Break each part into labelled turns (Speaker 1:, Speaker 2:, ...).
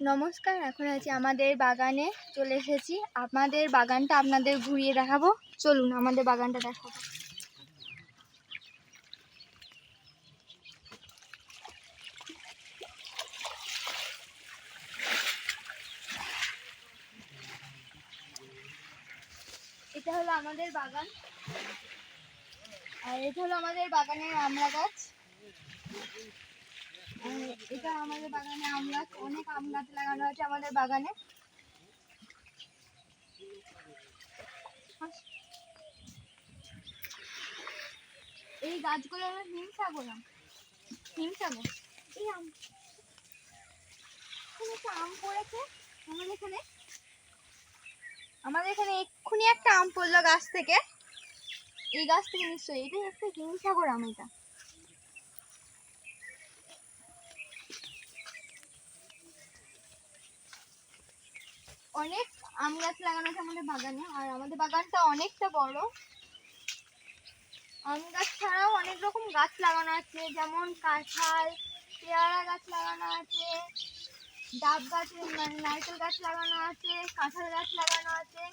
Speaker 1: নমস্কার, এখন আছি আমাদের বাগানে, চলে এসেছি। আমাদের বাগানটা আপনাদের ঘুরিয়ে দেখাবো। চলুন, আমাদের বাগানটা দেখাবো। এটা হলো আমাদের বাগান। আর এটা হলো আমাদের বাগানের আমড়া গাছ এটা আমাদের বাগানে আম গাছ অনেক আম গাছ লাগানো আছে আমাদের বাগানে। এই গাছগুলো হলো হিমসাগর আম। হিমসাগর এই আম। আম পড়েছে আমাদের এখানে। আমাদের এখানে এক্ষুনি একটা আম পড়ল গাছ থেকে। এই গাছ থেকে নিশ্চয়ই এটা একটা হিমসাগর আম এটা। অনেক আম গাছ লাগানো আছে আমাদের বাগানে, আর আমাদের বাগানটা অনেকটা বড়। আম গাছ ছাড়াও অনেক রকম গাছ লাগানো আছে, যেমন কাঁঠাল, পেয়ারা গাছ লাগানো আছে, ডাব গাছ মানে নারকেল গাছ লাগানো আছে, কাঁঠাল গাছ লাগানো আছে।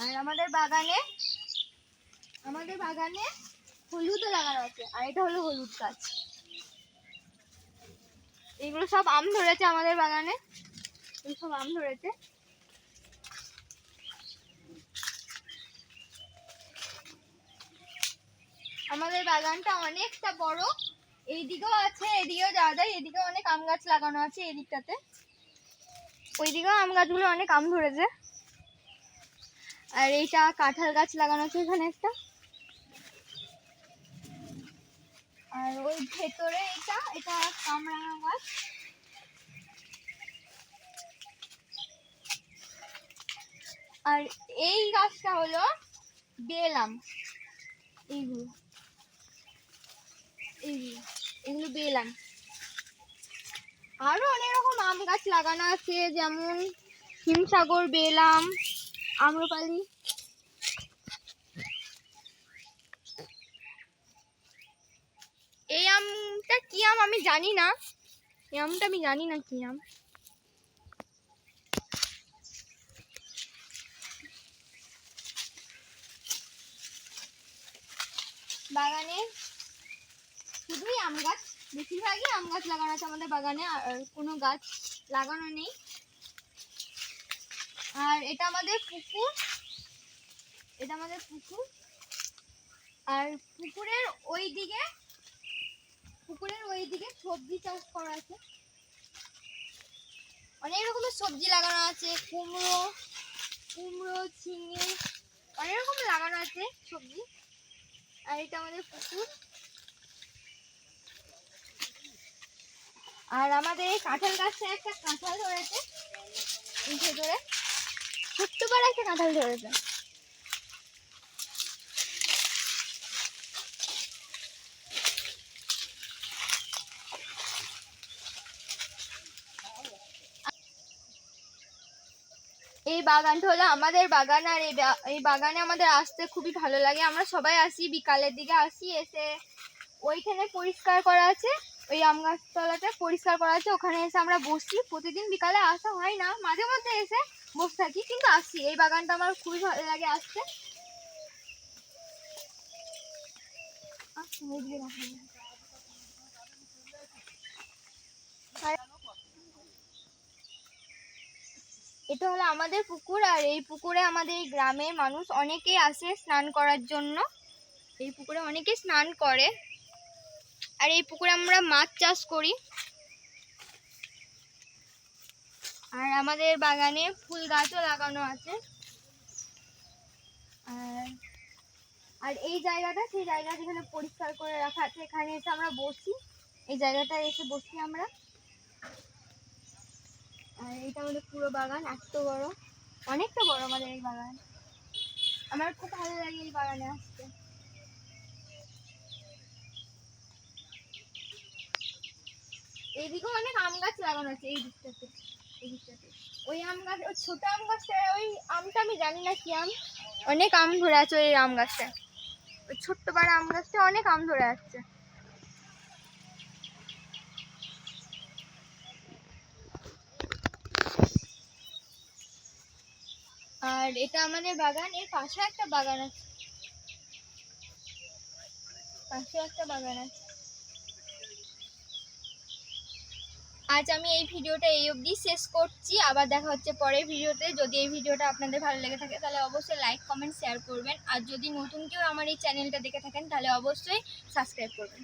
Speaker 1: আর আমাদের বাগানে আমাদের বাগানে হলুদও লাগানো আছে, আর এটা হলো হলুদ গাছ। এগুলো সব আম ধরেছে আমাদের বাগানে। সব আম ধরেছে। আমাদের বাগানটা অনেকটা বড়। এইদিকেও আছে, এদিকেও যাওয়া যায় এদিকে অনেক আম গাছ লাগানো আছে এদিকটাতে। দিকটাতে ওইদিকেও আম গাছগুলো অনেক আম ধরেছে। আর এইটা কাঁঠাল গাছ লাগানো আছে এখানে একটা। আর ওই ভেতরে এটা এটা কামরাঙা গাছ। আর এই গাছটা হলো বেলাম। এইগুলো। এইগুলো এগুলো বেলাম। আরও অনেক রকম আম গাছ লাগানো আছে, যেমন হিমসাগর বেলাম, আম্রপালি। এই আমটা কি আম আমি জানি না। এই আমটা আমি জানি না কি আম। বাগানে শুধুই আম গাছ, বেশিরভাগই আম গাছ লাগানো আছে আমাদের বাগানে, আর কোনো গাছ লাগানো নেই। আর এটা আমাদের পুকুর, এটা আমাদের পুকুর। আর পুকুরের ওই দিকে পুকুরের ওই দিকে সবজি চাষ করা আছে। অনেক রকমের সবজি লাগানো আছে, কুমড়ো কুমড়ো, ঝিঙে, অনেক রকম লাগানো আছে সবজি। আর এটা আমাদের পুকুর। আর আমাদের এই কাঁঠাল গাছে একটা কাঁঠাল ধরেছে ভেতরে। ছোট্ট করে একটা কাঁঠাল ধরেছে। এই বাগানটা হলো আমাদের বাগান আর এই বাগানে আমাদের আসতে খুবই ভালো লাগে। আমরা সবাই আসি বিকালের দিকে আসি এসে ওইখানে পরিষ্কার করা আছে ওই আম গাছতলাতে পরিষ্কার করা আছে। ওখানে এসে আমরা বসি। প্রতিদিন বিকালে আসা হয় না মাঝে মধ্যে এসে বসে থাকি কিন্তু আসি। এই বাগানটা আমার খুবই ভালো লাগে আসতে। আচ্ছা, এইদিকে রাখা যায়। আর- এটা হলো আমাদের পুকুর, আর এই পুকুরে আমাদের এই গ্রামের মানুষ অনেকেই আসে স্নান করার জন্য। এই পুকুরে অনেকেই স্নান করে। আর এই পুকুরে আমরা মাছ চাষ করি। আর আমাদের বাগানে ফুল গাছও লাগানো আছে। আর আর এই জায়গাটা, সেই জায়গা যেখানে পরিষ্কার করে রাখা আছে, এখানে এসে আমরা বসি। এই জায়গাটায় এসে বসি আমরা। আর এটা আমাদের পুরো বাগান, এত বড়। অনেকটা বড় আমাদের এই বাগান। আমার খুব ভালো লাগে এই বাগানে আসতে। এইদিকেও অনেক আম গাছ লাগানো আছে, এই দিকটাতে এই দিকটাতে। ওই আম গাছ, ওই ছোট আম গাছটা, ওই আমটা আমি জানি না কি আম। অনেক আম ধরে আছে ওই আম গাছটা ওই ছোট্ট বড় আম গাছটা অনেক আম ধরে আছে। আর এটা আমাদের বাগান, এর পাশে একটা বাগান আছে। পাশে একটা বাগান আছে। আজ আমি এই ভিডিওটা এই অবধি শেষ করছি। আবার দেখা হচ্ছে পরের ভিডিওতে। যদি এই ভিডিওটা আপনাদের ভালো লেগে থাকে, তাহলে অবশ্যই লাইক কমেন্ট শেয়ার করবেন। আর যদি নতুন কেউ আমার এই চ্যানেলটা দেখে থাকেন, তাহলে অবশ্যই সাবস্ক্রাইব করবেন।